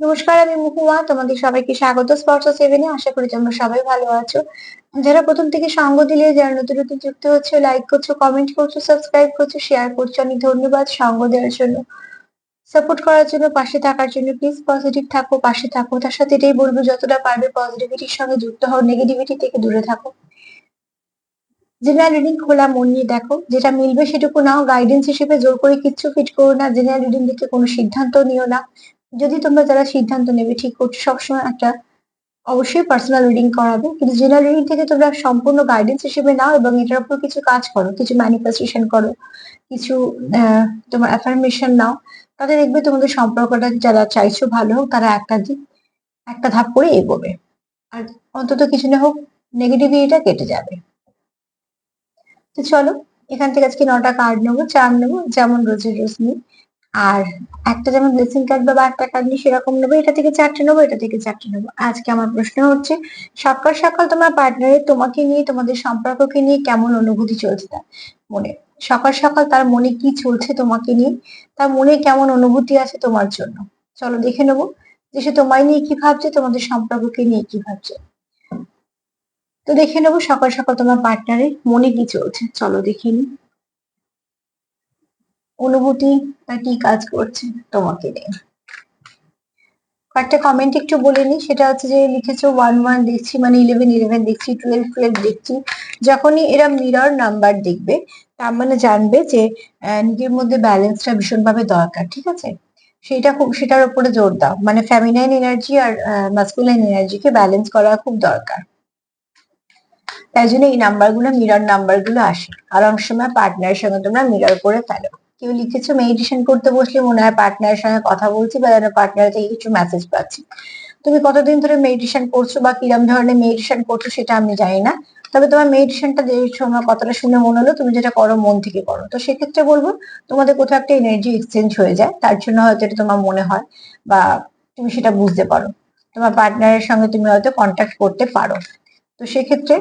নমস্কার, আমি মুহুয়া। তোমাদের সবাইকে স্বাগত স্পর্শ সেভেনে আশা করি তোমরা সবাই ভালো আছো। যারা প্রথম থেকে সঙ্গ দিলে, যারা নতুন নতুন যুক্ত হচ্ছে লাইক করছ কমেন্ট করছ সাবস্ক্রাইব করছ শেয়ার করছ অনেক ধন্যবাদ সঙ্গ দেওয়ার জন্য। সাপোর্ট করার জন্য, পাশে থাকার জন্য প্লিজ পজিটিভ থাকো, পাশে থাকো। তার সাথে এটাই বলব, যতটা পারবে পজিটিভিটির সঙ্গে যুক্ত হও নেগেটিভিটি থেকে দূরে থাকো। জেনারেল রিডিং খোলা মন নিয়ে দেখো, যেটা মিলবে সেটুকু নাও। গাইডেন্স হিসেবে জোর করে কিচ্ছু ফিট করো না। জেনারেল রিডিং দেখে কোনো সিদ্ধান্ত নিও না। যদি তোমরা যারা সিদ্ধান্ত নেবে, ঠিক করছ সবসময় একটা অবশ্যই পার্সোনাল রিডিং করাবে। কিন্তু জেনারেল রিডিং থেকে তোমরা সম্পূর্ণ গাইডেন্স হিসেবে নাও এবং এটার উপর কিছু কাজ করো, কিছু ম্যানিফেস্টেশন করো, কিছু তোমার অ্যাফার্মেশন নাও। তাদের দেখবে তোমাদের সম্পর্কটা যারা চাইছো ভালো হোক, তারা একটা দিক একটা ধাপ করে এগোবে। আর অন্তত কিছু না হোক নেগেটিভিটিটা কেটে যাবে। তো চলো, এখান থেকে আজকে নটা কার্ড নেব, চার নেব, যেমন রোজের রোজ নিই আর একটা যেমন ব্লেসিং কার্ড বা একটা কার্ড নিয়ে সেরকম নেব, এটা থেকে চারটে নেব, এটা থেকে চারটে নেব। আজকে আমার প্রশ্ন হচ্ছে, সকাল সকাল তোমার পার্টনারের তোমাকে নিয়ে, তোমাদের সম্পর্ককে নিয়ে কেমন অনুভূতি চলছে তার মনে? সকাল সকাল তার মনে কি চলছে তোমাকে নিয়ে? তার মনে কেমন অনুভূতি আছে তোমার জন্য? চলো দেখে নেব যে সে তোমায় নিয়ে কি ভাবছে, তোমাদের সম্পর্ককে নিয়ে কি ভাবছে। তো দেখে নেব সকাল সকাল তোমার পার্টনারের মনে কি চলছে। চলো দেখে নি অনুভূতি বা কি কাজ করছে তোমাকে নিয়ে। কয়েকটা কমেন্ট একটু বলে নি সেটা হচ্ছে যে লিখেছো ওয়ান ওয়ান দেখছি মানে ইলেভেন ইলেভেন দেখছি টুয়েলভ টুয়েলভ দেখছি। যখনই এরা মিরর নাম্বার দেখবে, তার মানে জানবে যে নিজের মধ্যে ব্যালেন্সটা ভীষণভাবে দরকার, ঠিক আছে? সেটা খুব, সেটার উপরে জোর দাও। মানে ফ্যামিনাইন এনার্জি আর মাস্কুলাইন এনার্জিকে ব্যালেন্স করা খুব দরকার। তাই জন্য এই নাম্বারগুলো মিরর নাম্বারগুলো আসে। আর অনেক সময় পার্টনারের সঙ্গে তোমরা মিরর করে ফেলো। কেউ লিখেছো মেডিটেশন করতে বসলে মনে হয় পার্টনারের সঙ্গে কথা বলছি বা যেন পার্টনার থেকে কিছু মেসেজ পাচ্ছি। তুমি কতদিন ধরে মেডিটেশন করছ বা কিরম ধরনের মেডিটেশন করছ সেটা আমি জানি না। তবে তোমার মেডিটেশনটা যে সময় কতটা শুনে মনে হলো, তুমি যেটা করো মন থেকে করো। তো সেক্ষেত্রে বলব, তোমাদের কোথাও একটা এনার্জি এক্সচেঞ্জ হয়ে যায়। তার জন্য হয়তো এটা তোমার মনে হয় বা তুমি সেটা বুঝতে পারো। তোমার পার্টনারের সঙ্গে তুমি হয়তো কন্ট্যাক্ট করতে পারো। তো সেক্ষেত্রে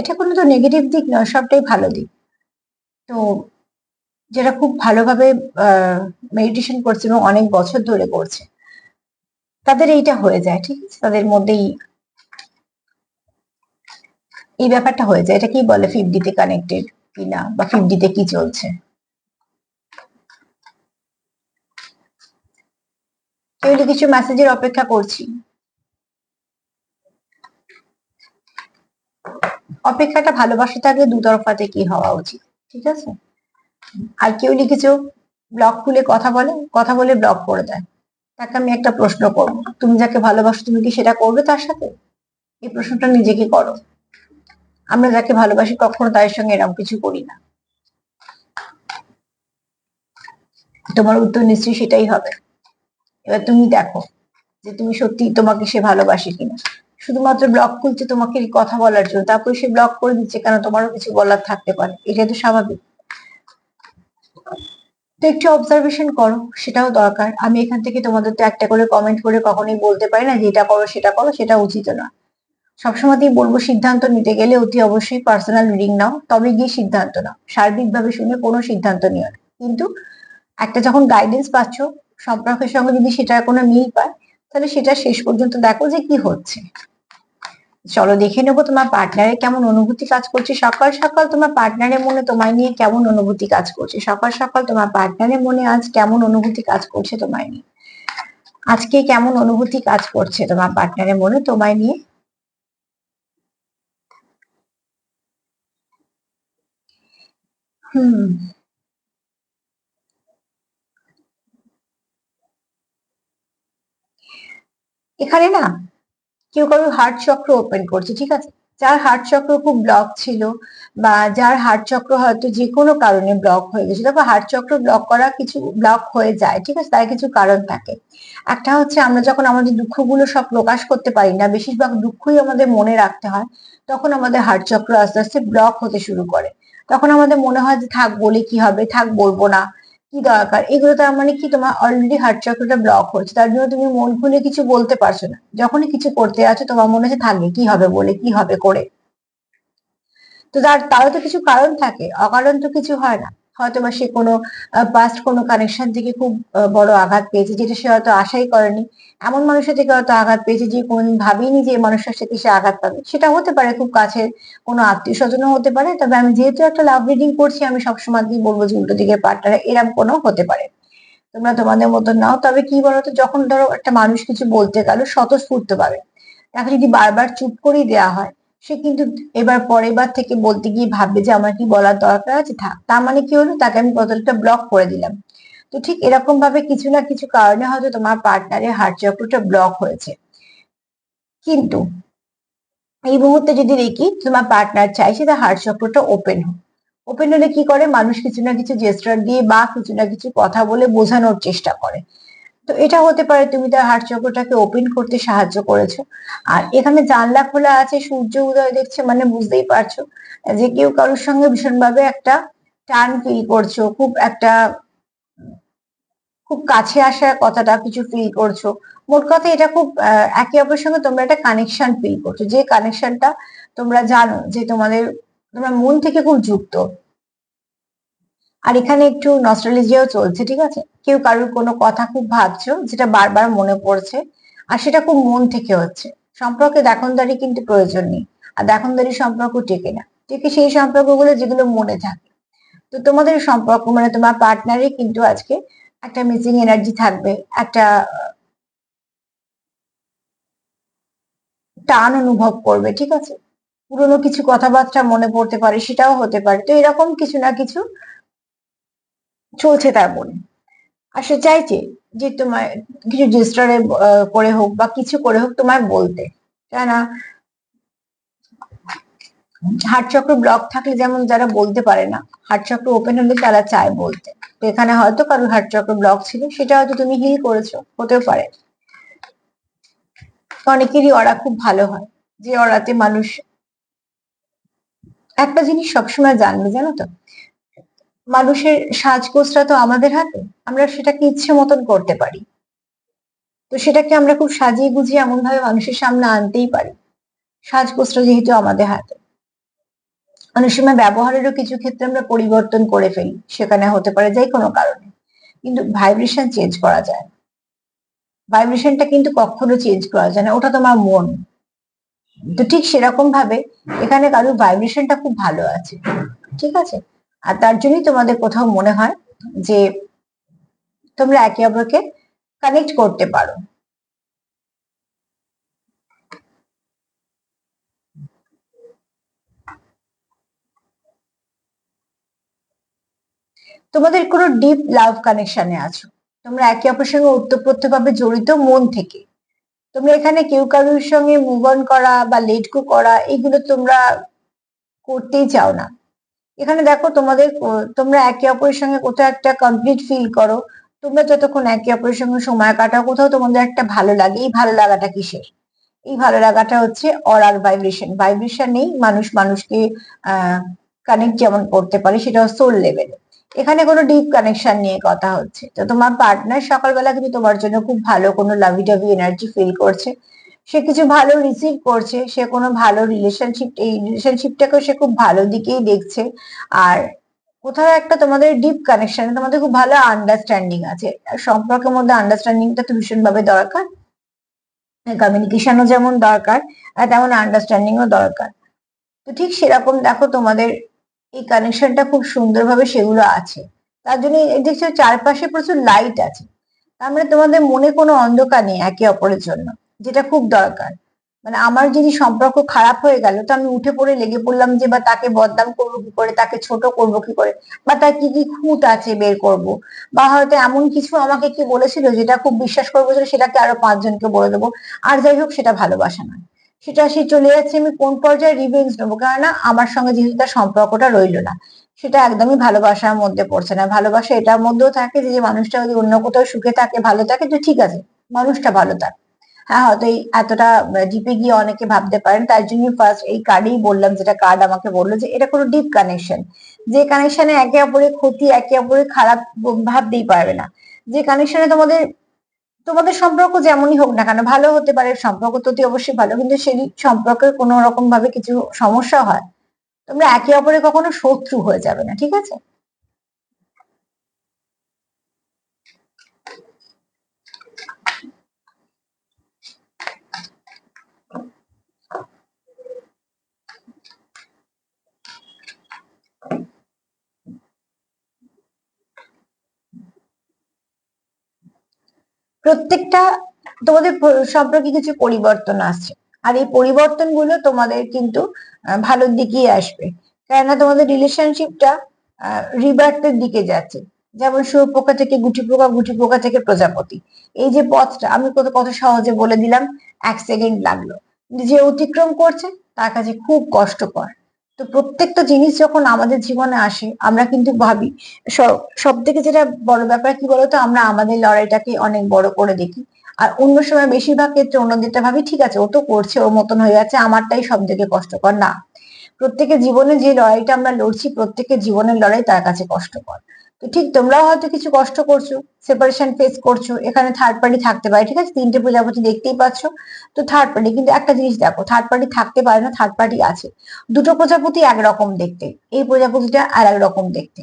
এটা কোনো তো নেগেটিভ দিক নয়, সবটাই ভালো দিক। তো যারা খুব ভালোভাবে মেডিটেশন করছে এবং অনেক বছর ধরে করছে। তাদের এইটা হয়ে যায়, ঠিক আছে? তাদের মধ্যেই এই ব্যাপারটা হয়ে যায়। এটা কি বলে ফিফটিতে কানেক্টেড কিনা বা ফিফটিতে কি চলছে? কেউ কিছু মেসেজের অপেক্ষা করছি, অপেক্ষাটা ভালোবাসা থাকলে দুতরফাতে কি হওয়া উচিত, ঠিক আছে? আর কেউ লিখেছো ব্লগ খুলে কথা বলে কথা বলে ব্লগ করে দেয়। তাকে আমি একটা প্রশ্ন করব, তুমি যাকে ভালোবাসো তুমি কি সেটা করবে তার সাথে? এই প্রশ্নটা নিজেকে করো। আমরা যাকে ভালোবাসি কখনো তাদের সঙ্গে এরকম কিছু করি না। তোমার উত্তর নিশ্চয়ই সেটাই হবে। এবার তুমি দেখো যে তুমি সত্যি তোমাকে সে ভালোবাসে কিনা। শুধুমাত্র ব্লগ খুলছে তোমাকে কথা বলার জন্য। তারপরে সে ব্লগ করে দিচ্ছে কেন? তোমারও কিছু বলার থাকতে পারে। এটা তো স্বাভাবিক। তো একটু অবজারভেশন করো, সেটাও দরকার। আমি এখান থেকে তোমাদের তো একটা করে কমেন্ট করে কখনোই বলতে পারি না যে এটা করো, সেটা করো, সেটা উচিত না সবসময়তেই বলব, সিদ্ধান্ত নিতে গেলে অতি অবশ্যই পার্সোনাল রিডিং নাও, তবে গিয়ে সিদ্ধান্ত নাও। সার্বিকভাবে শুনে কোনো সিদ্ধান্ত নিও না। কিন্তু একটা যখন গাইডেন্স পাচ্ছ, সম্পর্কের সঙ্গে যদি সেটা কোনো মিল পায়, তাহলে সেটা শেষ পর্যন্ত দেখো যে কি হচ্ছে। চলো দেখে নেব তোমার পার্টনারের কেমন অনুভূতি কাজ করছে। সকাল সকাল তোমার পার্টনারের মনে তোমায় নিয়ে কেমন অনুভূতি কাজ করছে? সকাল সকাল তোমার পার্টনারের মনে আজ কেমন অনুভূতি কাজ করছে তোমায় নিয়ে? আজকে কেমন অনুভূতি কাজ করছে তোমার পার্টনারের মনে তোমায় নিয়ে? হুম। এখানে না কেউ কারও হার্ট চক্র ওপেন করছে, ঠিক আছে? যার হার্ট চক্র খুব ব্লক ছিল বা যার হার্ট চক্র হয়তো যে কোনো কারণে ব্লক হয়ে গেছিল বা হার্ট চক্র ব্লক করা কিছু ব্লক হয়ে যায়, ঠিক আছে? তার কিছু কারণ থাকে। একটা হচ্ছে আমরা যখন আমাদের দুঃখগুলো সব প্রকাশ করতে পারি না, বেশিরভাগ দুঃখই আমাদের মনে রাখতে হয়, তখন আমাদের হার্ট চক্র আস্তে আস্তে ব্লক হতে শুরু করে। তখন আমাদের মনে হয় যে, থাক, বলে কি হবে? থাক, বলব না। কি দরকার? এগুলো তার মানে কি? তোমার অলরেডি হার্ট চক্রটা ব্লক হচ্ছে। তার জন্য তুমি মন খুলে কিছু বলতে পারছ না। যখনই কিছু করতে আছো তোমার মনে হচ্ছে থাকবে, কি হবে বলে, কি হবে করে? তো তার, তারও তো কিছু কারণ থাকে। অকারণ তো কিছু হয় না। হয়তো বা সে কোনো পাস্ট কোনো কানেকশন থেকে খুব বড় আঘাত পেয়েছে, যেটা সে হয়তো আশাই করেনি। এমন মানুষের থেকে হয়তো আঘাত পেয়েছে যে কোনোদিন ভাবিনি যে মানুষের সাথে সে আঘাত পাবে। সেটা হতে পারে খুব কাছের কোনো আত্মীয় স্বজনও হতে পারে, তবে আমি যেহেতু একটা লাভ রিডিং করছি, আমি সবসময় বলব যে উল্টো দিকের পার্টনার এরকম কোনো হতে পারে। তোমরা তোমাদের মতো নাও। তবে কি বলতো, যখন ধরো একটা মানুষ কিছু বলতে গেল স্বতঃস্ফূর্ত পাবে তাকে যদি বারবার চুপ করেই দেওয়া হয় সে কিন্তু এবার পরের বার থেকে বলতে গিয়ে ভাববে যে আমার কি বলার দরকার আছে? থাক, তার মানে কি হলো? তাকে আমি বদলটা ব্লক করে দিলাম। তো ঠিক এরকম ভাবে কিছু না কিছু কারণে হয়তো তোমার পার্টনারের হার্ট চক্রটা ব্লক হয়েছে। কিন্তু এই মুহূর্তে যদি দেখি তোমার পার্টনার চাইছে তার হার্ট চক্রটা ওপেন হোক। ওপেন হলে কি করে? মানুষ কিছু না কিছু জেস্টার দিয়ে বা কিছু না কিছু কথা বলে বোঝানোর চেষ্টা করে। তো এটা হতে পারে তুমি তার হার্ট চক্রটাকে ওপেন করতে সাহায্য করেছ। আর এখানে জানলা খোলা আছে, সূর্য উদয় দেখছে মানে বুঝতেই পারছ যে কেউ কারোর সঙ্গে ভীষণভাবে একটা টান ফিল করছ, খুব একটা খুব কাছে আসার কথাটা কিছু ফিল করছ। মোট কথা এটা খুব একে অপরের সঙ্গে তোমরা একটা কানেকশন ফিল করছ। যে কানেকশনটা তোমরা জানো যে তোমাদের, তোমরা মন থেকে খুব যুক্ত। আর এখানে একটু নস্টালজিয়াও চলছে, ঠিক আছে? কেউ কারোর কোনো কথা খুব ভাবছ, যেটা বারবার মনে পড়ছে, আর সেটা খুব মন থেকে হচ্ছে। সম্পর্কে দেখনদারি কিন্তু প্রয়োজন নেই, আর দেখনদারি সম্পর্ক টেকে না। টেকে সেই সম্পর্কগুলো যেগুলো মনে থাকে। তো তোমাদের সম্পর্ক মানে তোমার পার্টনারই কিন্তু আজকে একটা মিসিং এনার্জি থাকবে, একটা, টান অনুভব করবে, ঠিক আছে? পুরোনো কিছু কথাবার্তা মনে পড়তে পারে, সেটাও হতে পারে। তো এরকম কিছু না কিছু চলছে তার মনে। আর সে চাইছে যে তোমার কিছু রেজিস্টারে করে হোক বা কিছু করে হোক তোমায় বলতে। কেননা হার্ট চক্র ব্লক থাকলে যেমন যারা বলতে পারে না হার্ট চক্র ওপেন হলে তারা চায় বলতে। তো এখানে হয়তো কারোর হার্ট চক্র ব্লক ছিল, সেটা হয়তো তুমি হিল করেছ, হতেও পারে। অনেকেরই অরা খুব ভালো হয়, যে অরাতে মানুষ একটা জিনিস সবসময় জানবে, জানো তো? মানুষের সাজগোজটা তো আমাদের হাতে, আমরা সেটাকে ইচ্ছে মতন করতে পারি। তো সেটাকে আমরা খুব সাজিয়ে গুজিয়ে এমন ভাবে মানুষের সামনে আনতেই পারি। সাজগোজটা যেহেতু আমাদের হাতে। অনেক সময় ব্যবহারেরও কিছু ক্ষেত্রে আমরা পরিবর্তন করে ফেলি, সেখানে হতে পারে যাই কোনো কারণে। কিন্তু ভাইব্রেশন চেঞ্জ করা যায়। ভাইব্রেশনটা কিন্তু কখনো চেঞ্জ করা যায় না, ওটা তোমার মন। তো ঠিক সেরকম ভাবে এখানে কারোর ভাইব্রেশনটা খুব ভালো আছে, ঠিক আছে? আর তার জন্যই তোমাদের কোথাও মনে হয় যে তোমরা একে অপরকে কানেক্ট করতে পারো। তোমাদের কোনো ডিপ লাভ কানেকশনে আছো? তোমরা একে অপরের সঙ্গে ওতপ্রোত ভাবে জড়িত মন থেকে। তোমরা এখানে কেউ কারোর সঙ্গে মুভ অন করা বা লেট গো করা, এগুলো তোমরা করতেই চাও না। এখানে দেখো তোমাদের তোমরা একে অপরের সঙ্গে কোথাও একটা কমপ্লিট ফিল করো। তোমরা যতক্ষণ একে অপরের সঙ্গে সময় কাটাও, কোথাও তোমাদের একটা ভালো লাগে। এই ভালো লাগাটা কিসের? এই ভালো লাগাটা হচ্ছে অরার ভাইব্রেশন ভাইব্রেশন নেই, মানুষ মানুষকে কানেক্ট যেমন করতে পারে সেটা সোল লেভেলে এখানে কোনো ডিপ কানেকশন নিয়ে কথা হচ্ছে। তো তোমার পার্টনার সকালবেলা কিন্তু তোমার জন্য খুব ভালো কোনো লাভি টাভি এনার্জি ফিল করছে। সে কিছু ভালো রিসিভ করছে, সে কোনো ভালো রিলেশনশিপ এই রিলেশনশিপটাকে সে খুব ভালো দিকেই দেখছে। আর কোথাও একটা তোমাদের ডিপ কানেকশন তোমাদের খুব ভালো আন্ডারস্ট্যান্ডিং আছে। সম্পর্কের মধ্যে আন্ডারস্ট্যান্ডিংটা তো ভীষণভাবে দরকার। কমিউনিকেশনও যেমন দরকার, আর তেমন আন্ডারস্ট্যান্ডিংও দরকার। তো ঠিক সেরকম দেখো তোমাদের এই কানেকশনটা খুব সুন্দরভাবে সেগুলো আছে। তার জন্য দেখছ চারপাশে প্রচুর লাইট আছে। তার মানে তোমাদের মনে কোনো অন্ধকার নেই একে অপরের জন্য। যেটা খুব দরকার। মানে আমার যদি সম্পর্ক খারাপ হয়ে গেল, তো আমি উঠে পড়ে লেগে পড়লাম যে, বা তাকে বদনাম করব কি করে? তাকে ছোট করব কি করে? বা তার কি কি খুঁত আছে বের করব? বা হয়তো এমন কিছু আমাকে কি বলেছিল যেটা খুব বিশ্বাস করব সেটাকে আরও পাঁচজনকে বলে দেবো। আর যাই হোক, সেটা ভালোবাসা নয়। সেটা সে চলে যাচ্ছে, আমি কোন পর্যায়ে রিভেঞ্জ নেব? কেননা আমার সঙ্গে যেহেতু তার সম্পর্কটা রইল না, সেটা একদমই ভালোবাসার মধ্যে পড়ছে না। ভালোবাসা এটার মধ্যেও থাকে যে মানুষটা যদি অন্য কোথাও সুখে থাকে, ভালো থাকে, তো ঠিক আছে, মানুষটা ভালো থাকে। হ্যাঁ হয়তো এই এতটা ডিপে গিয়ে অনেকে ভাবতে পারেন। তার জন্য ফার্স্ট এই কার্ডেই বললাম, যেটা কার্ড আমাকে বলল যে এটা কোনো ডিপ কানেকশন যে কানেকশনে একে অপরের ক্ষতি, একে অপরের খারাপ ভাবতেই পারবে না। যে কানেকশনে তোমাদের তোমাদের সম্পর্ক যেমনই হোক না কেন, ভালো হতে পারে, সম্পর্ক তো অবশ্যই ভালো, কিন্তু সেই সম্পর্কের কোনো রকম ভাবে কিছু সমস্যা হয়। তোমরা একে অপরের কখনো শত্রু হয়ে যাবে না, ঠিক আছে? প্রত্যেকটা তোমাদের সম্পর্কে কিছু পরিবর্তন আসছে। আর এই পরিবর্তনগুলো তোমাদের কিন্তু ভালোর দিকেই আসবে। কেননা তোমাদের রিলেশনশিপটা রিবার্থের দিকে যাচ্ছে। যেমন শুয়োপোকা থেকে গুটি পোকা গুটি পোকা থেকে প্রজাপতি। এই যে পথটা, আমি কত কত সহজে বলে দিলাম, এক সেকেন্ড লাগল। যে অতিক্রম করছে, তার কাছে খুব কষ্টকর। তো প্রত্যেকটা জিনিস যখন আমাদের জীবনে আসে, আমরা কিন্তু ভাবি, সব থেকে যেটা বড় ব্যাপার কি বলতো? আমরা আমাদের লড়াইটাকে অনেক বড় করে দেখি। আর অন্য সময় বেশিরভাগ ক্ষেত্রে অন্যদেরটা ভাবি, ঠিক আছে, ও তো করছে, ওর মতন হয়ে যাচ্ছে, আমারটাই সব থেকে কষ্টকর। না, প্রত্যেকের জীবনে যে লড়াইটা আমরা লড়ছি, প্রত্যেকের জীবনের লড়াই তার কাছে কষ্টকর। তো ঠিক তোমরাও হয়তো কিছু কষ্ট করছ সেপারেশন ফেস করছ, এখানে থার্ড পার্টি থাকতে পারে, ঠিক আছে? তিনটে প্রজাপতি দেখতেই পাচ্ছ। তো থার্ড পার্টি কিন্তু একটা জিনিস দেখো থার্ড পার্টি থাকতে পারে না থার্ড পার্টি আছে। দুটো প্রজাপতি একরকম দেখতে, এই প্রজাপতিটা আর এক রকম দেখতে।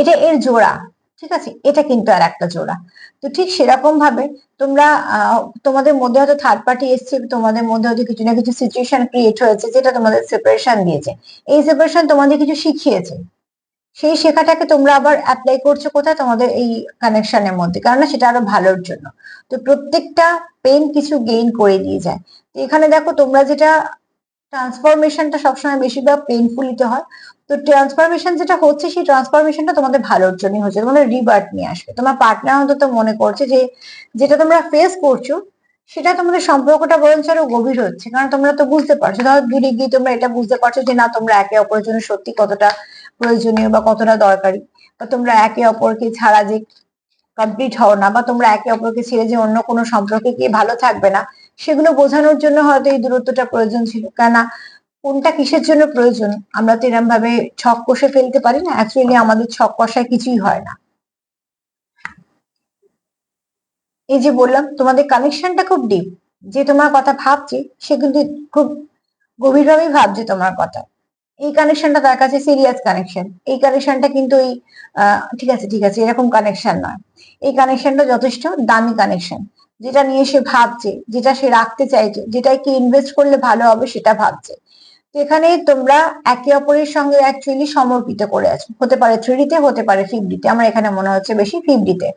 এটা এর জোড়া, ঠিক আছে? এটা কিন্তু আর একটা জোড়া। তো ঠিক সেরকম ভাবে তোমরা তোমাদের মধ্যে হয়তো থার্ড পার্টি এসছে, তোমাদের মধ্যে হয়তো কিছু না কিছু সিচুয়েশন ক্রিয়েট হয়েছে, যেটা তোমাদের সেপারেশন দিয়েছে। এই সেপারেশন তোমাদের কিছু শিখিয়েছে। সেই শেখাটাকে তোমরা আবার অ্যাপ্লাই করছ কোথায়? তোমাদের এই কানেকশনের মধ্যে। কারণ সেটা আরও ভালোর জন্য। তো প্রত্যেকটা পেন কিছু গেইন করে দিয়ে যায়। তো এখানে দেখো, তোমরা যেটা ট্রান্সফরমেশনটা সবসময় বেশিরভাগ পেইনফুলিতে হয়। তো ট্রান্সফরমেশন যেটা হচ্ছে, সেই ট্রান্সফরমেশনটা তোমাদের ভালোর জন্যই হচ্ছে। তোমাদের রিবার্ট নিয়ে আসবে। তোমার পার্টনার অন্তত মনে করছে যে, যেটা তোমরা ফেস করছ, সেটা তোমাদের সম্পর্কটা বরঞ্চ আরও গভীর হচ্ছে। কারণ তোমরা তো বুঝতে পারছ। ধরো দূরে গিয়ে তোমরা এটা বুঝতে পারছ যে, না, তোমরা একে অপরের জন্য সত্যি কতটা প্রয়োজনীয় বা কতটা দরকারি? বা তোমরা একে অপরকে ছাড়া যে কমপ্লিট হও না বা তোমরা একে অপরকে ছেড়ে যে অন্য কোনো সম্পর্কে গিয়ে ভালো থাকবে না, সেগুলো বোঝানোর জন্য হয়তো এই দূরত্বটা প্রয়োজন ছিল। কেননা কোনটা কিসের জন্য প্রয়োজন? আমরা তো এরকম ভাবে ছক কষে ফেলতে পারি না। অ্যাকচুয়ালি আমাদের ছক কষায় কিছুই হয় না। এই যে বললাম, তোমাদের কানেকশনটা খুব ডিপ যে তোমার কথা ভাবছে, সে কিন্তু খুব গভীরভাবেই ভাবছে তোমার কথা। এই কানেকশনটা তার কাছে সিরিয়াস কানেকশন এই কানেকশনটা কিন্তু আহ, ঠিক আছে ঠিক আছে এরকম কানেকশন নয়। এই কানেকশনটা যথেষ্ট দামি কানেকশন যেটা নিয়ে সে ভাবছে যেটা সে রাখতে চাইছে যেটাই কি ইনভেস্ট করলে ভালো হবে সেটা ভাবছে। তো এখানে তোমরা একে অপরের সঙ্গে অ্যাকচুয়ালি সমর্পিত করে আছো। হতে পারে থ্রিডিতে হতে পারে ফিফডিতে আমার এখানে মনে হচ্ছে বেশি ফিফডিতে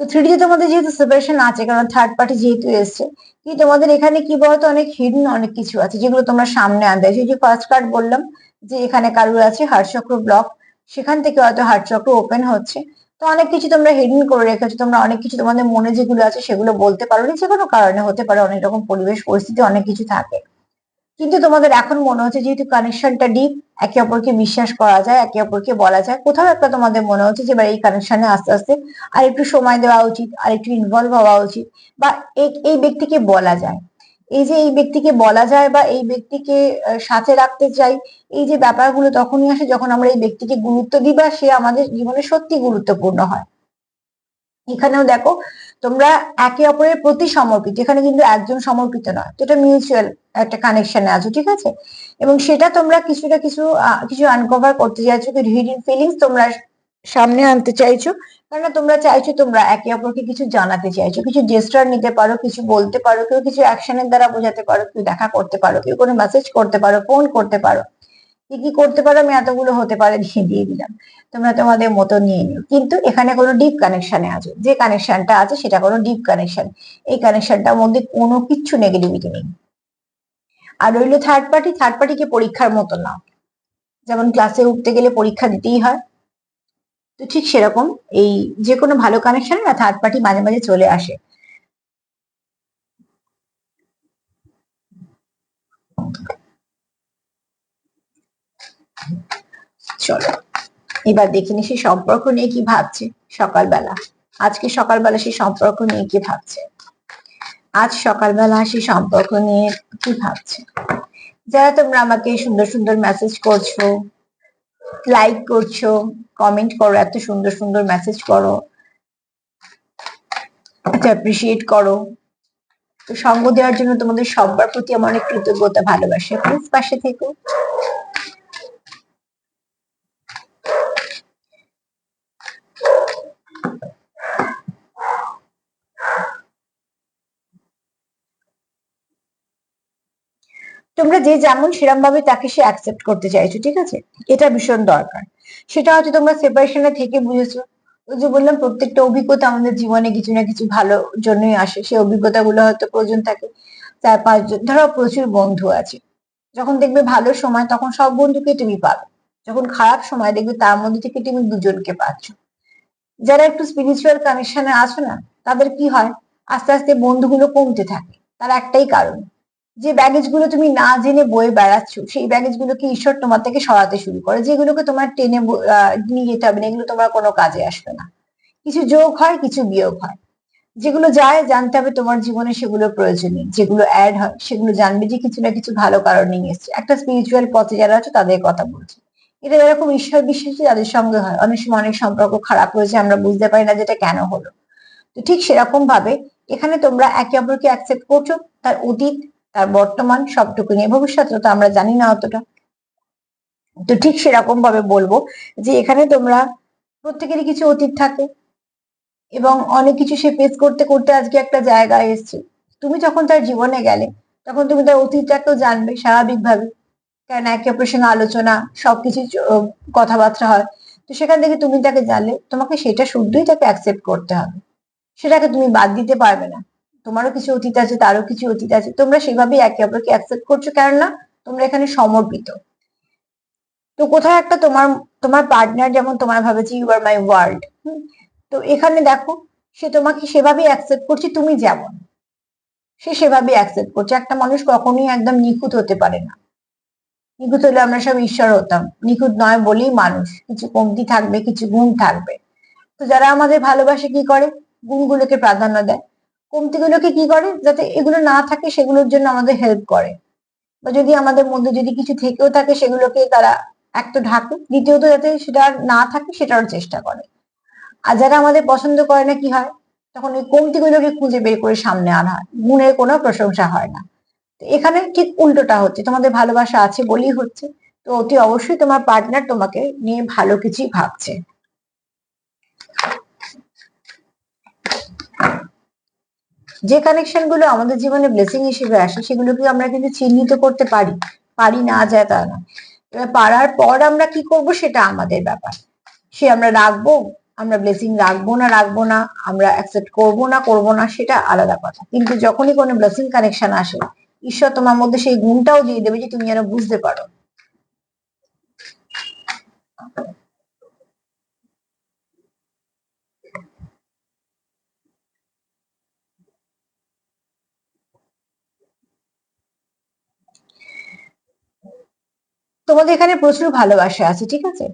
তো। থ্রিডিতে তোমাদের যেহেতু সেপারেশন আছে কারণ থার্ড পার্টি যেহেতু এসছে কি তোমাদের এখানে কি বলতো? অনেক হিডন অনেক কিছু আছে যেগুলো তোমরা সামনে আনতে যে যে ফার্স্ট কার্ড বললাম যে এখানে কারুর আছে হাটচক্র ব্লক সেখান থেকে হয়তো হাটচক্র ওপেন হচ্ছে। তো অনেক কিছু তোমরা হিডন করে রেখেছো। তোমরা অনেক কিছু তোমাদের মনে যেগুলো আছে সেগুলো বলতে পারো। নি যে কোনো কারণে হতে পারে, অনেক রকম পরিবেশ, পরিস্থিতি অনেক কিছু থাকে। কিন্তু তোমাদের এখন মনে হচ্ছে যেহেতু কানেকশনটা ডিপ একে অপরকে বিশ্বাস করা যায়, একে অপরকে বলা যায়, কোথাও একটা তোমাদের মনে হচ্ছে যে এবার এই কানেকশনে আস্তে আস্তে আর একটু সময় দেওয়া উচিত আর একটু ইনভলভ হওয়া উচিত, বা এই- ব্যক্তিকে বলা যায়। এই যে এই ব্যক্তিকে বলা যায় বা এই ব্যক্তিকে সাথে রাখতে চাই, এই যে ব্যাপারগুলো তখনই আসে যখন আমরা এই ব্যক্তিকে গুরুত্ব দিই বা সে আমাদের জীবনে সত্যি গুরুত্বপূর্ণ হয়। এখানেও দেখো তোমরা একে অপরের প্রতি সমর্পিত এখানে কিন্তু একজন সমর্পিত নয় তো এটা মিউচুয়াল একটা কানেকশনে আছো, ঠিক আছে? এবং সেটা তোমরা কিছুটা কিছু কিছু আনকভার করতে চাইছো হিডেন ফিলিংস তোমরা সামনে আনতে চাইছো কারণ তোমরা চাইছো তোমরা একে অপরকে কিছু জানাতে চাইছো, কিছু জেস্টার নিতে পারো, কিছু বলতে পারো, কেউ কিছু অ্যাকশনের দ্বারা বোঝাতে পারো, কেউ দেখা করতে পারো, কেউ কোনো মেসেজ করতে পারো ফোন করতে পারো। কি কি করতে পারো আমি এতগুলো হতে পারে দিয়ে দিয়ে দিলাম। তোমরা তোমাদের মতো নিয়ে নিও। কিন্তু এখানে কোনো ডিপ কানেকশনে আছে। যে কানেকশনটা আছে সেটা কোনো ডিপ কানেকশন এই কানেকশনটার মধ্যে কোনো কিচ্ছু নেগেটিভিটি নেই। আর রইল থার্ড পার্টি থার্ড পার্টিকে পরীক্ষার মতো না। যেমন ক্লাসে উঠতে গেলে পরীক্ষা দিতেই হয়। তো ঠিক সেরকম এই যে কোনো ভালো কানেকশনে না থার্ড পার্টি মাঝে মাঝে চলে আসে। চলো। এবার দেখে নি সে সম্পর্ক নিয়ে কি ভাবছে সকালবেলা। আজকে সকালবেলা সে সম্পর্ক নিয়ে কি ভাবছে? আজ সকালবেলা সে সম্পর্ক নিয়ে কি ভাবছে? যারা তোমরা আমাকে সুন্দর সুন্দর মেসেজ করছ লাইক করছ কমেন্ট করো, এত সুন্দর সুন্দর মেসেজ করো অ্যাপ্রিসিয়েট করো, তো সঙ্গ দেওয়ার জন্য তোমাদের সবার প্রতি আমার অনেক কৃতজ্ঞতা, ভালোবাসা। প্লিজ পাশে থেকো। তোমরা যে যেমন সেরকম ভাবে তাকে সে অ্যাকসেপ্ট করতে চাইছো, ঠিক আছে? এটা ভীষণ দরকার। সেটা হচ্ছে তোমরা সেপারেশনে থেকে বুঝেছ। ওই যে বললাম, প্রত্যেকটা অভিজ্ঞতা আমাদের জীবনে কিছু না কিছু ভালো জন্যই আসে। সেই অভিজ্ঞতা গুলো হয়তো প্রয়োজন থাকে। চার পাঁচজন ধরো প্রচুর বন্ধু আছে। যখন দেখবে ভালো সময়, তখন সব বন্ধুকে তুমি পাবে। যখন খারাপ সময়, দেখবে তার মধ্যে থেকে তুমি দুজনকে পাচ্ছ। যারা একটু স্পিরিচুয়াল কানেকশনে আছো না, তাদের কি হয়? আস্তে আস্তে বন্ধুগুলো কমতে থাকে। তার একটাই কারণ। যে ব্যাগেজগুলো তুমি না জেনে বয়ে বেড়াচ্ছ, সেই ব্যাগেজ গুলোকে ঈশ্বর তোমার থেকে সরাতে শুরু করে। যেগুলোকে তোমার টেনে নিয়ে যেতে হবে না, এগুলো তোমার কোনো কাজে আসবে না। কিছু যোগ হয়, কিছু বিয়োগ হয়। যেগুলো যায়, জানতে হবে তোমার জীবনে সেগুলো প্রয়োজনীয় যেগুলো অ্যাড হয়, সেগুলো জানবে যে কিছু না কিছু ভালো কারণেই এসছে। একটা স্পিরিচুয়াল পথে যারা আছে, তাদের কথা বলছি। এটা এরকম ঈশ্বর বিশ্বাসী তাদের সঙ্গে হয়। অনেক সময় অনেক সম্পর্ক খারাপ হয়েছে, আমরা বুঝতে পারি না যেটা কেন হলো। তো ঠিক সেরকম ভাবে এখানে তোমরা একে অপরকে অ্যাকসেপ্ট করছ, তার অতীত তার বর্তমান সবটুকু নিয়ে। ভবিষ্যৎ তো আমরা জানি না অতটা। তো ঠিক সেরকম ভাবে বলব যে, এখানে তোমরা প্রত্যেকেরই কিছু অতীত থাকে এবং অনেক কিছু সে ফেস করতে করতে আজকে একটা জায়গায় এসছে। তুমি যখন তার জীবনে গেলে, তখন তুমি তার অতীতটাকেও জানবে স্বাভাবিকভাবে। কারণ একে অপরের সঙ্গে আলোচনা, সবকিছু কথাবার্তা হয়। তো সেখান থেকে তুমি তাকে জানলে, তোমাকে সেটা শুদ্ধই তাকে অ্যাকসেপ্ট করতে হবে। সেটাকে তুমি বাদ দিতে পারবে না। তোমারও কিছু অতীত আছে, তারও কিছু অতীত আছে। তোমরা সেভাবেই একে অপরকে অ্যাকসেপ্ট করছ, কেননা তোমরা এখানে সমর্পিত। তো কোথাও একটা তোমার তোমার পার্টনার যেমন তোমার ভাবেছে ইউ আর মাই ওয়ার্ল্ড তো এখানে দেখো, সে তোমাকে সেভাবেই অ্যাকসেপ্ট করছে, তুমি যেমন। সে সেভাবেই অ্যাকসেপ্ট করছে। একটা মানুষ কখনোই একদম নিখুঁত হতে পারে না। নিখুঁত হলে আমরা সব ঈশ্বর হতাম। নিখুঁত নয় বলেই মানুষ। কিছু কমতি থাকবে, কিছু গুণ থাকবে। তো যারা আমাদের ভালোবাসে কি করে? গুণগুলোকে প্রাধান্য দেয়। কমতিগুলোকে কি করে? যাতে এগুলো না থাকে, সেগুলোর জন্য আমাদের হেল্প করে। বা যদি আমাদের মধ্যে যদি কিছু থেকেও থাকে, সেগুলোকে তারা এক তো ঢাকে, দ্বিতীয়ত যাতে সেটা না থাকে সেটার চেষ্টা করে। আর যারা আমাদের পছন্দ করে না কি হয়? তখন ওই কমতিগুলোকে খুঁজে বের করে সামনে আনা হয়। গুণের কোনো প্রশংসা হয় না। এখানে ঠিক উল্টোটা হচ্ছে। তোমাদের ভালোবাসা আছে বলেই হচ্ছে। তো অতি অবশ্যই তোমার পার্টনার তোমাকে নিয়ে ভালো কিছুই ভাবছে। যে কানেকশনগুলো আমাদের জীবনে ব্লেসিং হিসেবে আসে সেগুলোকে আমরা কিন্তু চিহ্নিত করতে পারি। পারি না, যায় তা না। এবার পারার পর আমরা কি করব সেটা আমাদের ব্যাপার। সে আমরা রাখব, আমরা ব্লেসিং রাখব না রাখব না, আমরা অ্যাকসেপ্ট করব না করব না, সেটা আলাদা কথা। কিন্তু যখনই কোনো ব্লেসিং কানেকশন আসে, ঈশ্বর তোমার মধ্যে সেই গুণটাও দিয়ে দেবে যে তুমি যেন বুঝতে পারো। তোমাদের এখানে প্রচুর ভালোবাসা আছে, ঠিক আছে?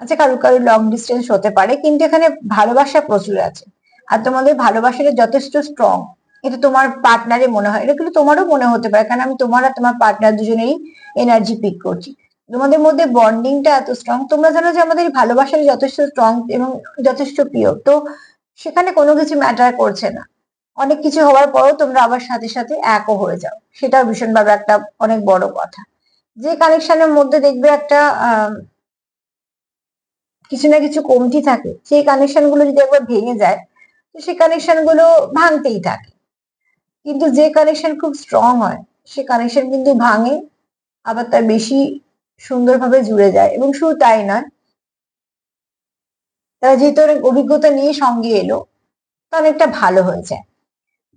আচ্ছা কারও কারও লং ডিস্টেন্স হতে পারে, কিন্তু এখানে ভালোবাসা প্রচুর আছে। আর তোমাদের ভালোবাসাটা যথেষ্ট স্ট্রং এটা তোমার পার্টনারে মনে হয়। এটা কিন্তু তোমারও মনে হতে পারে, কারণ আমি তোমার আর তোমার পার্টনার দুজনেরই এনার্জি পিক করছি। তোমাদের মধ্যে বন্ডিংটা এত স্ট্রং তোমরা জানো যে আমাদের ভালোবাসাটা যথেষ্ট স্ট্রং এবং যথেষ্ট প্রিয় তো সেখানে কোনো কিছু ম্যাটার করছে না। অনেক কিছু হওয়ার পরও তোমরা আবার সাথে সাথে একও হয়ে যাও। সেটাও ভীষণভাবে একটা অনেক বড় কথা। যে কানেকশনের মধ্যে দেখবে একটা কিছু না কিছু কমতি থাকে, সেই কানেকশনগুলো যদি একবার ভেঙে যায়, তো সেই কানেকশনগুলো ভাঙতেই থাকে। কিন্তু যে কানেকশন খুব স্ট্রং হয়, সে কানেকশন কিন্তু ভাঙে, আবার তার বেশি সুন্দরভাবে জুড়ে যায়, এবং শুধু তাই নয়, তারা যেহেতু অভিজ্ঞতা নিয়ে সঙ্গে এলো, তা অনেকটা ভালো হয়ে যায়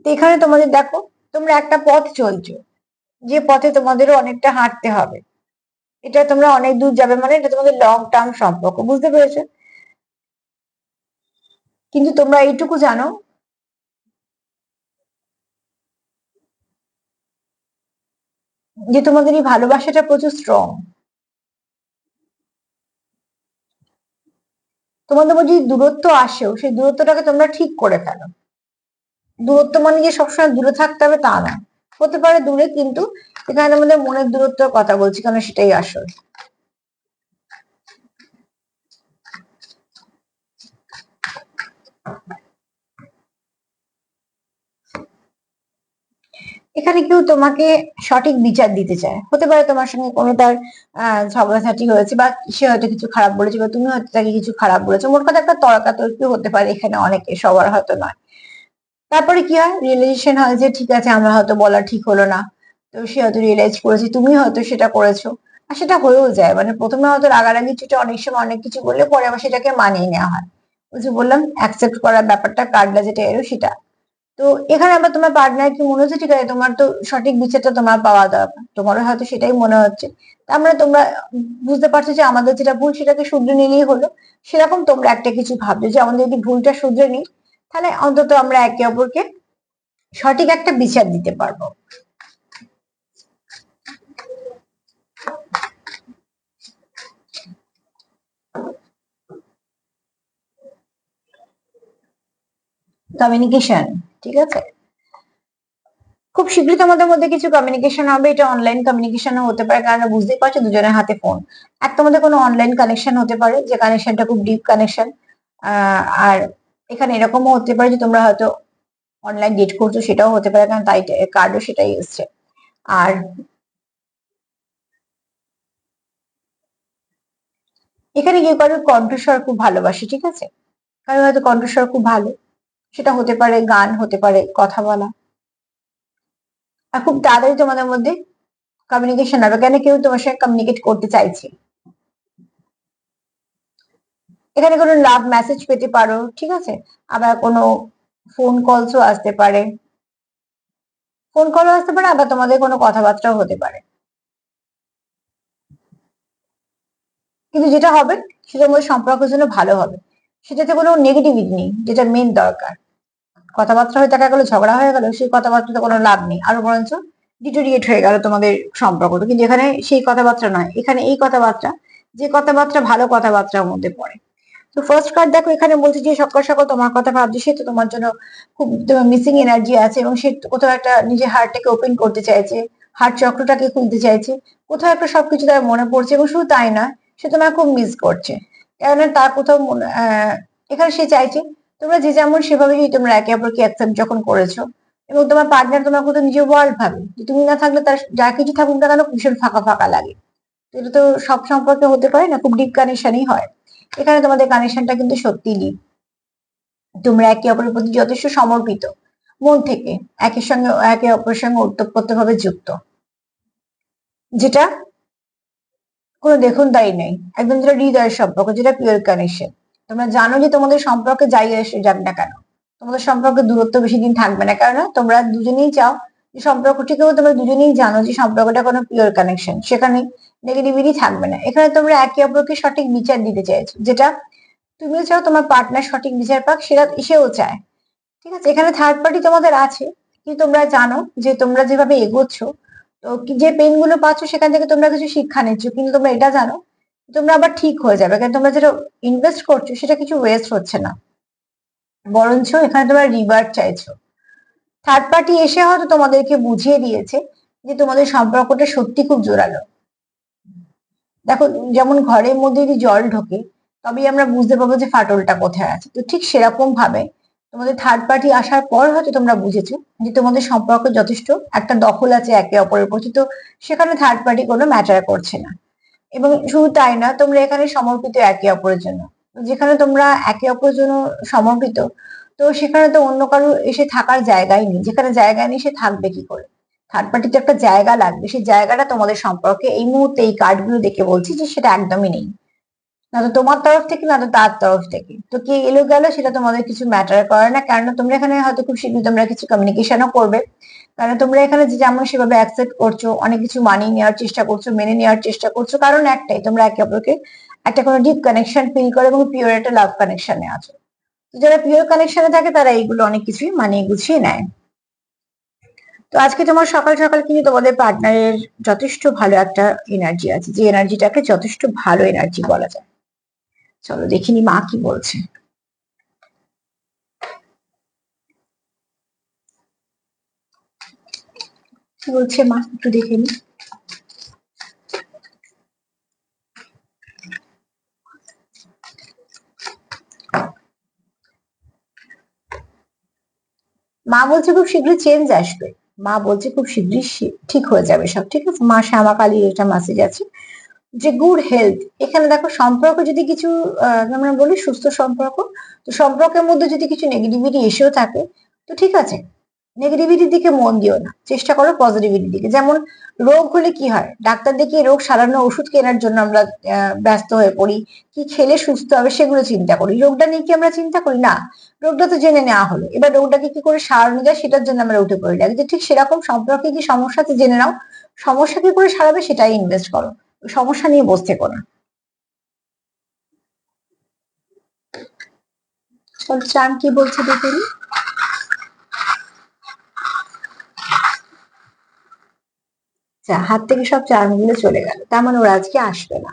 তো এখানে তোমাদের দেখো, তোমরা একটা পথ চলছো। যে পথে তোমাদেরও অনেকটা হাঁটতে হবে। এটা তোমরা অনেক দূর যাবে মানে এটা তোমাদের লং টার্ম সম্পর্ক, বুঝতে পেরেছ? কিন্তু তোমরা এইটুকু জানো, যে তোমাদের এই ভালোবাসাটা প্রচুর স্ট্রং তোমাদের মধ্যে দূরত্ব আসেও, সেই দূরত্বটাকে তোমরা ঠিক করে ফেলো। দূরত্ব মানে যে সবসময় দূরে থাকতে হবে তা না। হতে পারে দূরে, কিন্তু এখানে আমাদের মনের দূরত্বের কথা বলছি, কারণ সেটাই আসল। এখানে কেউ তোমাকে সঠিক বিচার দিতে চায়। হতে পারে তোমার সঙ্গে কোনো তার ঝগড়াঝাটি হয়েছে, বা সে হয়তো কিছু খারাপ বলেছে, বা তুমি হয়তো তাকে কিছু খারাপ বলেছ। মোট কথা একটা তর্কাতর্কি হতে পারে এখানে অনেকে, সবার হয়তো নয়। তারপরে কি হয়? রিয়েলাইজেশন হয় যে, ঠিক আছে, আমার হয়তো বলা ঠিক হলো না। তো সে হয়তো রিয়েলাইজ করেছে, তুমি হয়তো সেটা করেছ। আর সেটা হয়েও যায়। মানে প্রথমে হয়তো রাগারাগি চুটে অনেক সময় অনেক কিছু বললে পরে আবার সেটাকে মানিয়ে নেওয়া হয়। যে বললাম অ্যাকসেপ্ট করার ব্যাপারটা কার্ডটা যেটা এলো সেটা। তো এখানে আবার তোমার পার্টনার কি মনে হচ্ছে? ঠিক আছে, তোমার তো সঠিক বিচারটা তোমার পাওয়া দরকার। তোমারও হয়তো সেটাই মনে হচ্ছে। তার মানে তোমরা বুঝতে পারছ যে আমাদের যেটা ভুল সেটাকে শুধরে নিলেই হলো। সেরকম তোমরা একটা কিছু ভাবছ যে, আমাদের যদি ভুলটা শুধরে নিই তাহলে অন্তত আমরা একে অপরকে সঠিক একটা বিচার দিতে পারব। কমিউনিকেশন ঠিক আছে? খুব শীঘ্রই তোমাদের মধ্যে কিছু কমিউনিকেশন হবে। এটা অনলাইন কমিউনিকেশনও হতে পারে, কারণ বুঝতেই পারছ দুজনের হাতে ফোন এক তোমাদের কোনো অনলাইন কানেকশন হতে পারে, যে কানেকশনটা খুব ডিপ কানেকশন আর এখানে এরকমও হতে পারে যে তোমরা হয়তো অনলাইন ডেট করছ, সেটাও হতে পারে, কারণ তাই কার্ডও সেটাই এসছে। আর এখানে কেউ কারোর কণ্ঠস্বর খুব ভালোবাসে, ঠিক আছে? কারও হয়তো কণ্ঠস্বর খুব ভালো, সেটা হতে পারে গান, হতে পারে কথা বলা। আর খুব তাড়াতাড়ি তোমাদের মধ্যে কমিউনিকেশন হবে, কেন কেউ তোমার সঙ্গে কমিউনিকেট করতে চাইছে? এখানে কোনো লাভ মেসেজ পেতে পারো, ঠিক আছে? আবার কোনো ফোন কলসও আসতে পারে। ফোন কলও আসতে পারে, আবার তোমাদের কোনো কথাবার্তাও হতে পারে। কিন্তু যেটা হবে সেটার মধ্যে সম্পর্কের জন্য ভালো হবে। সেটাতে কোনো নেগেটিভিটি নেই, যেটা মেন দরকার। কথাবার্তা হয়ে দেখা গেলো, ঝগড়া হয়ে গেল, সেই কথাবার্তাতে কোনো লাভ নেই। আরও বরঞ্চ ডিটোরিয়েট হয়ে গেল তোমাদের সম্পর্কটা কিন্তু এখানে সেই কথাবার্তা নয়। এখানে এই কথাবার্তা, যে কথাবার্তা ভালো কথাবার্তার মধ্যে পড়ে। তো ফার্স্ট কার্ড দেখো, এখানে বলছে যে সকাল সকাল তোমার কথা ভাবছে, সে তো তোমার জন্য খুব মিসিং এনার্জি আছে এবং সে কোথাও একটা নিজের হার্টটাকে ওপেন করতে চাইছে হার্ট চক্রটাকে খুলতে চাইছে, কোথাও একটা সবকিছু তার মনে পড়ছে এবং শুধু তাই না সে তোমার খুব মিস করছে। কেননা তার কোথাও এখানে সে চাইছে, তোমরা যে যেমন সেভাবেই তোমরা একে অপরকে অ্যাকসেপ্ট যখন করেছ এবং তোমার পার্টনার তোমার কোথাও নিজের ওয়ার্ল্ড ভাবে তুমি না থাকলে তার যা কিছু থাকুক না কেন ভীষণ ফাঁকা ফাঁকা লাগে। এটা তো সব সম্পর্কে হতে পারে না, খুব ডিপ কানেকশনই হয়। এখানে তোমাদের কানেকশনটা কিন্তু সত্যি ডিপ তোমরা একে অপরের প্রতি যথেষ্ট সমর্পিত। মন থেকে একের সঙ্গে, একে অপরের সঙ্গে ভাবে যুক্ত। যেটা কোনো দেখুন তাই নেই। একদম যেটা হৃদয়ের সম্পর্ক, যেটা পিওর কানেকশন তোমরা জানো যে তোমাদের সম্পর্কে যাই এসে যাক না কেন। তোমাদের সম্পর্কে দূরত্ব বেশি দিন থাকবে না। কারণ তোমরা দুজনেই চাও যে সম্পর্কটিকেও তোমরা দুজনেই জানো যে সম্পর্কটা কোনো পিওর কানেকশন সেখানে নেগেটিভিটি থাকবে না। এখানে তোমরা একে অপরকে সঠিক বিচার দিতে চাইছো, যেটা তুমিও চাও তোমার পার্টনার সঠিক বিচার পাক, সেটা সেও চায়। ঠিক আছে? এখানে থার্ড পার্টি তোমাদের আছে কিন্তু তোমরা জানো যে তোমরা যেভাবে এগোচ্ছ, তো যে পেনগুলো পাচ্ছ সেখান থেকে তোমরা কিছু শিক্ষা নিচ্ছ, কিন্তু তোমরা এটা জানো তোমরা আবার ঠিক হয়ে যাবে, কারণ তোমরা যেটা ইনভেস্ট করছ সেটা কিছু ওয়েস্ট হচ্ছে না। বরঞ্চ এখানে তোমরা রিওয়ার্ড চাইছো। থার্ড পার্টি এসে হয়তো তোমাদেরকে বুঝিয়ে দিয়েছে যে তোমাদের সম্পর্কটা সত্যি খুব জোরালো। দেখো, যেমন ঘরের মধ্যে যদি জল ঢোকে, তবেই আমরা বুঝতে পারব যে ফাটলটা কোথায় আছে। তো ঠিক সেরকম ভাবে তোমাদের থার্ড পার্টি আসার পর হয়তো তোমরা বুঝেছ যে তোমাদের সম্পর্ক যথেষ্ট একটা দখল আছে একে অপরের প্রতি, তো সেখানে থার্ড পার্টি কোনো ম্যাটার করছে না। এবং শুধু তাই না, তোমরা এখানে সমর্পিত একে অপরের জন্য। যেখানে তোমরা একে অপরের জন্য সমর্পিত, তো সেখানে তো অন্য কারও এসে থাকার জায়গাই নেই। যেখানে জায়গা নেই, সে থাকবে কি করে? থার্ড পার্টিতে একটা জায়গা লাগবে। সেই জায়গাটা তোমাদের সম্পর্কে এই মুহূর্তে এই কার্ডগুলো দেখে বলছি যে সেটা একদমই নেই। না তো তোমার তরফ থেকে না তো তার তরফ থেকে। তো কে এলো গেল সেটা তোমাদের কিছু ম্যাটার করে না। কারণ তোমরা এখানে হয়তো খুব শীঘ্রই তোমরা কিছু কমিউনিকেশনও করবে। কারণ তোমরা এখানে যে যেমন সেভাবে অ্যাকসেপ্ট করছ, অনেক কিছু মানিয়ে নেওয়ার চেষ্টা করছ, মেনে নেওয়ার চেষ্টা করছ, কারণ একটাই, তোমরা একে অপরকে একটা কোনো ডিপ কানেকশন ফিল করো এবং পিওর একটা লাভ কানেকশনে আছো। যারা পিওর কানেকশনে থাকে, তারা এইগুলো অনেক কিছুই মানিয়ে গুছিয়ে নেয়। তো আজকে তোমার সকাল সকাল কিন্তু তোমাদের পার্টনারের যথেষ্ট ভালো একটা এনার্জি আছে। যে এনার্জিটাকে যথেষ্ট ভালো এনার্জি বলা যায়। চলো দেখিনি মা কি বলছে। কি বলছে মা? একটু দেখে নি। মা বলছে খুব শীঘ্রই চেঞ্জ আসবে। মা বলছে, খুব শীঘ্রই ঠিক হয়ে যাবে সব, ঠিক আছে? মা, শ্যামা কালীর এটা মেসেজ আছে। যে গুড হেলথ এখানে দেখো, সম্পর্ক যদি কিছু আমরা বলি সুস্থ সম্পর্ক, তো সম্পর্কের মধ্যে যদি কিছু নেগেটিভিটি এসেও থাকে, তো ঠিক আছে? নেগেটিভিটির দিকে মন দিও না, চেষ্টা করো পজিটিভিটির দিকে। যেমন, রোগ হলে কি হয়? ডাক্তার দেখিয়ে রোগ সারানো ওষুধ কেনার জন্য আমরা ব্যস্ত হয়ে পড়ি, কি খেলে সুস্থ হবে সেগুলো চিন্তা করি। রোগটা নিয়ে কি আমরা চিন্তা করি? না রোগটা তো জেনে নেওয়া হলো। এবার রোগটাকে কি করে সারানো যায় সেটার জন্য আমরা উঠে পড়ি। লাগে যে ঠিক সেরকম সম্পর্কে কি সমস্যা জেনে নাও। সমস্যা কি করে সারাবে সেটাই ইনভেস্ট করো। সমস্যা নিয়ে বসতে করো। চান কি বলছে দেখে নিই। আচ্ছা হাত থেকে সব চার্মগুলো চলে গেল। তার মানে ওরা আজকে আসবে না।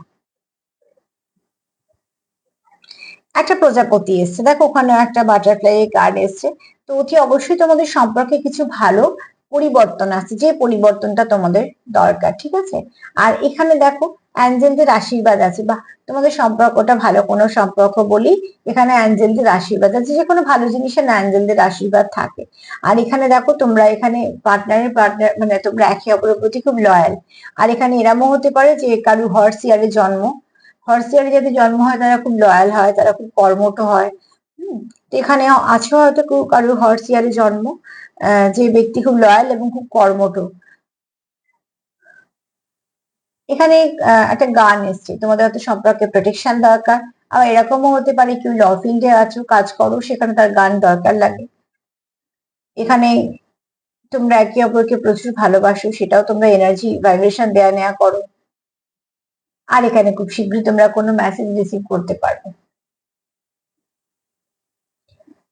একটা প্রজাপতি এসছে। দেখো ওখানে একটা বাটারফ্লাই কার্ড এসছে। তো অতি অবশ্যই তোমাদের সম্পর্কে কিছু ভালো পরিবর্তন আসছে। যে পরিবর্তনটা তোমাদের দরকার, ঠিক আছে? আর এখানে দেখো, অ্যাঞ্জেলদের আশীর্বাদ আছে। বা তোমাদের সম্পর্কটা ভালো কোনো সম্পর্ক বলি। এখানে অ্যাঞ্জেলদের আশীর্বাদ আছে। যে কোনো ভালো জিনিসের না অ্যাঞ্জেলদের আশীর্বাদ থাকে। আর এখানে দেখো, তোমরা এখানে পার্টনারের পার্টনার মানে তোমরা একে অপরের প্রতি খুব লয়াল আর এখানে এরমও হতে পারে যে কারু হর্স ইয়ারে জন্ম হর্স ইয়ারে যাদের জন্ম হয়, তারা খুব লয়াল হয়, তারা খুব কর্মঠ হয়। হুম এখানে আছে হয়তো কারুর হর্স ইয়ারে জন্ম যে ব্যক্তি খুব লয়াল এবং খুব কর্মঠ। এখানে একটা গান এসছে, তোমাদের হয়তো সম্পর্কে প্রোটেকশন দরকার। আবার এরকমও হতে পারে কেউ ল ফিল্ডে আছো, কাজ করো, সেখানে তার গান দরকার লাগে। এখানে তোমরা একে অপরকে প্রচুর ভালোবাসো, সেটাও তোমরা এনার্জি ভাইব্রেশন দেয়া নেওয়া করো। আর এখানে খুব শীঘ্রই তোমরা কোনো মেসেজ রিসিভ করতে পারবে।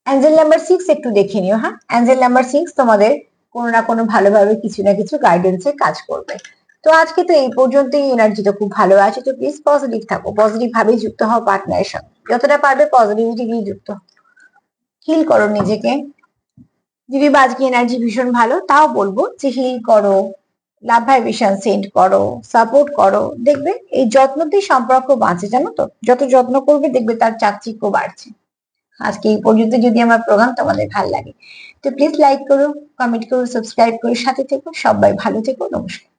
অ্যাঞ্জেল নাম্বার সিক্স একটু দেখে নিও হ্যাঁ? অ্যাঞ্জেল নাম্বার সিক্স তোমাদের কোনো না কোনো ভালোভাবে কিছু না কিছু গাইডেন্সে কাজ করবে। তো আজকে তো এই পর্যন্তই এনার্জিটা খুব ভালো আছে, তো প্লিজ পজিটিভ থাকো পজিটিভ ভাবে যুক্ত হও পার্টনারের সঙ্গে। যতটা পারবে পজিটিভিটি দিয়ে যুক্ত হিল করো নিজেকে। যদি বা আজকে এনার্জি ভীষণ ভালো, তাও বলব যে হিল করো। লাভ ভাইব্রেশন সেন্ড করো সাপোর্ট করো। দেখবে এই যত্নতেই সম্পর্ক বাঁচে, জানো তো? যত যত্ন করবে দেখবে তার চাকচিক্য বাড়ছে। আজকে এই পর্যন্ত যদি আমার প্রোগ্রাম তোমাদের ভালো লাগে, তো প্লিজ লাইক করো কমেন্ট করো সাবস্ক্রাইব করো, সাথে থেকো, সবাই ভালো থেকো, নমস্কার।